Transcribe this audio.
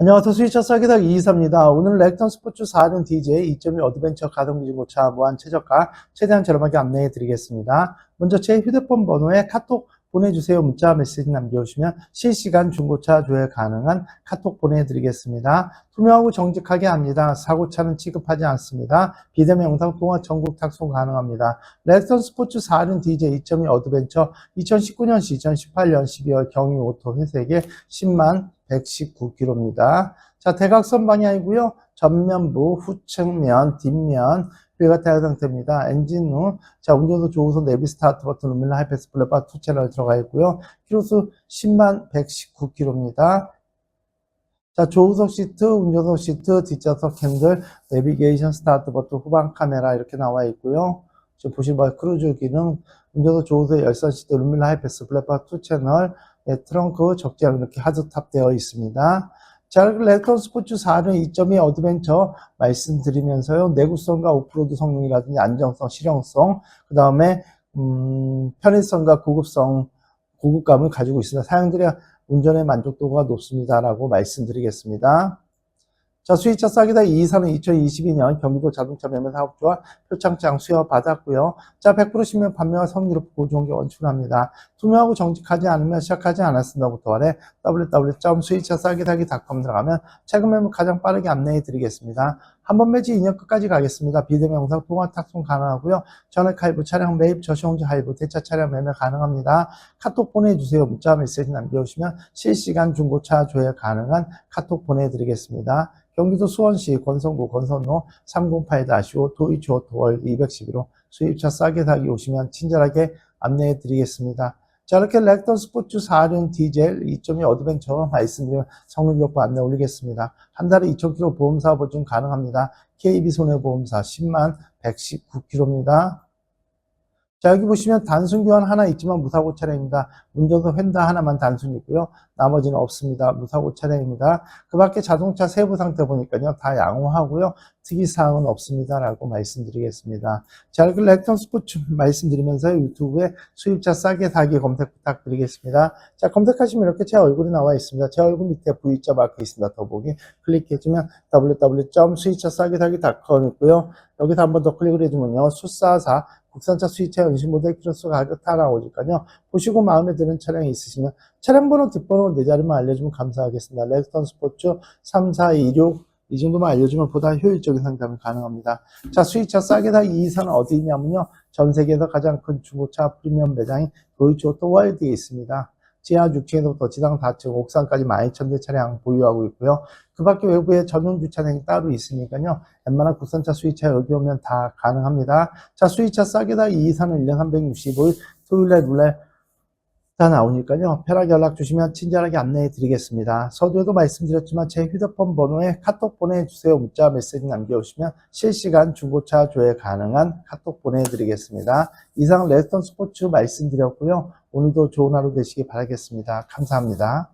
안녕하세요. 스위처 사기당 이이사입니다. 오늘 렉턴 스포츠 4륜 DJ 2.1 어드벤처 가동기중고차 무한 최저가 최대한 저렴하게 안내해 드리겠습니다. 먼저 제 휴대폰 번호에 카톡 보내주세요. 문자 메시지 남겨주시면 실시간 중고차 조회 가능한 카톡 보내드리겠습니다. 투명하고 정직하게 합니다. 사고차는 취급하지 않습니다. 비대면 영상 통화 전국 탁송 가능합니다. 렉턴 스포츠 4륜 DJ 2.2 어드벤처 2019년, 2018년 12월 경유 오토 회색에 10만 119km입니다. 자, 대각선 방향이고요. 전면부, 후측면, 뒷면, 휠가 타야 상태입니다. 엔진 후, 자, 운전도 조우선 내비 스타트 버튼, 루밀라 하이패스 플랫바 투 채널 들어가 있고요. 키로수 10만 119km입니다. 자, 조우석 시트, 운전석 시트, 뒷좌석 핸들, 내비게이션 스타트 버튼, 후방 카메라 이렇게 나와 있고요. 지금 보시는 바와 크루즈 기능, 운전석 조우석 열선 시트, 루밀라 하이패스 플랫바 투 채널, 예, 트렁크 적재랑 이렇게 하드탑 되어 있습니다. 자, 렉턴 스포츠 4는 2.2 어드벤처 말씀드리면서요. 내구성과 오프로드 성능이라든지 안정성, 실용성, 그 다음에 음, 편의성과 고급성, 고급감을 가지고 있습니다. 사용들의 운전의 만족도가 높습니다라고 말씀드리겠습니다. 자, 수입차 싸기다 2사는 2022년 경기도 자동차 매매 사업주와 표창장 수여 받았고요. 자, 100% 신명 판매와 성리로 보조한 게 원칙합니다. 투명하고 정직하지 않으면 시작하지 않았습니다부터 아래 www.수입차싸기다기.com 들어가면 최근 매물 가장 빠르게 안내해 드리겠습니다. 한 번 매지 2년 끝까지 가겠습니다. 비대면 영상 통화 탁송 가능하고요. 전액 할부, 차량 매입, 저시용지 할부, 대차 차량 매매 가능합니다. 카톡 보내주세요. 문자 메시지 남겨주시면 실시간 중고차 조회 가능한 카톡 보내드리겠습니다. 경기도 수원시 권성구 권선로 308-5 도이치오토월드 211호 수입차 싸게 사기 오시면 친절하게 안내해 드리겠습니다. 자, 이렇게 렉턴 스포츠 4륜 디젤 2.2 어드벤처 말씀드리면 성능 교부 안내 올리겠습니다. 한 달에 2,000km 보험사 보증 가능합니다. KB 손해보험사 10만 119km입니다. 자, 여기 보시면 단순 교환 하나 있지만 무사고 차량입니다. 운전석 휀다 하나만 단순 있고요. 나머지는 없습니다. 무사고 차량입니다. 그 밖에 자동차 세부 상태 보니까요. 다 양호하고요. 특이사항은 없습니다 라고 말씀드리겠습니다. 자, 이렇게 렉턴 스포츠 말씀드리면서 유튜브에 수입차 싸게 사기 검색 부탁드리겠습니다. 자, 검색하시면 이렇게 제 얼굴이 나와 있습니다. 제 얼굴 밑에 V자 마크 있습니다. 더보기 클릭해주면 www.수입차싸게 사기.com 있고요. 여기서 한 번 더 클릭을 해주면요. 수사사 국산차 수입차 연식 모델 키로수 가격 다 나오니까요. 보시고 마음에 드는 차량이 있으시면 차량 번호 뒷번호 네 자리만 알려주면 감사하겠습니다. 렉스턴 스포츠 3426 이 정도만 알려주면 보다 효율적인 상담이 가능합니다. 자, 수입차 싸게 다 이사는 어디 있냐면요. 전 세계에서 가장 큰 중고차 프리미엄 매장인 도이치오토 월드에 있습니다. 지하 6층에서부터 지상 4층, 옥상까지 12,000대 차량 보유하고 있고요. 그 밖에 외부에 전용 주차장이 따로 있으니까요. 웬만한 국산차 수입차 여기 오면 다 가능합니다. 자, 수입차 싸게 다 이사는 1년 365일 토요일날 룰날 다 나오니까요. 편하게 연락 주시면 친절하게 안내해 드리겠습니다. 서두에도 말씀드렸지만 제 휴대폰 번호에 카톡 보내주세요. 문자 메시지 남겨주시면 실시간 중고차 조회 가능한 카톡 보내드리겠습니다. 이상 레스턴 스포츠 말씀드렸고요. 오늘도 좋은 하루 되시기 바라겠습니다. 감사합니다.